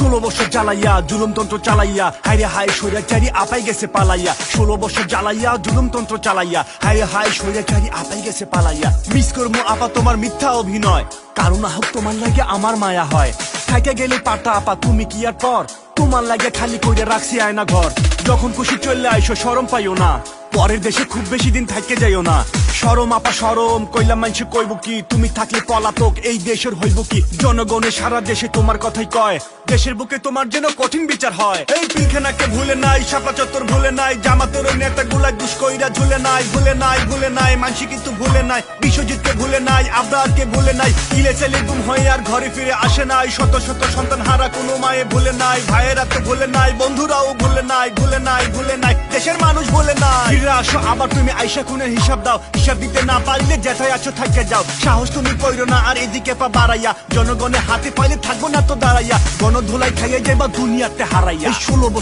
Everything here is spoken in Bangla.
ষোলো বছর জ্বালাইয়া, জুলুমতন্ত্র চালাইয়া হাইরে হাই সৈরাচারি আপাই গেছে পালাইয়া। ষোলো বছর জ্বালাইয়া, জুলুমতন্ত্র চালাইয়া হাইরে হাই সৈরাচারি আপাই গেছে পালাইয়া। মিস করব আপা তোমার মিথ্যা অভিনয় কারণ না হোক তোমার লাগে আমার মায়া হয়। থাইকে গেলে পাটা আপা, তুমি কি আর পর? তোমার লাগে খালি কইরে রাখছি আয়না ঘর। যখন খুশি চললে আইসো সরম পাইও না। পরের দেশে খুব বেশি দিন থাকতে যাইও না সরম আপা সরম কইলা মানছে কইব কি তুমি থাকলে পলাতক এই দেশের হইব কি জনগণে সারা দেশে তোমার কথাই কয় দেশের বুকে তোমার যেন কঠিন বিচার হয় এই পিলখানাকে ভুলে নাই শাপলা চত্বর ভুলে নাই জামাতের ওই নেতা গুলা দুষ্কইরা ঝুলে নাই ভুলে নাই ভুলে নাই মানসি কিন্তু ভুলে নাই বিশ্বজিৎকে ভুলে নাই আবরারকে ভুলে নাই ইলে ছেলে গুম হয়ে আর ঘরে ফিরে আসে নাই শত শত সন্তান হারা কোনো মায়ে ভুলে নাই ভাইয়েরা তো ভুলে নাই বন্ধুরাও ভুলে নাই ভুলে নাই, ভুলে নাই, দেশের মানুষ বলে নাই। ফিরে আসো, আবার তুমি আইসা খুনের হিসাব দাও। হিসাব দিতে না পারলে যেথায় আছো থাকতে যাও। সাহস তুমি কইরো না, আর এদিকে পা বাড়াইয়া। জনগণের হাতে পাইলে থাকব না তো দাঁড়াইয়া। গণধুলাই খাইয়ে যাইবা দুনিয়াতে হারাইয়া। ষোলো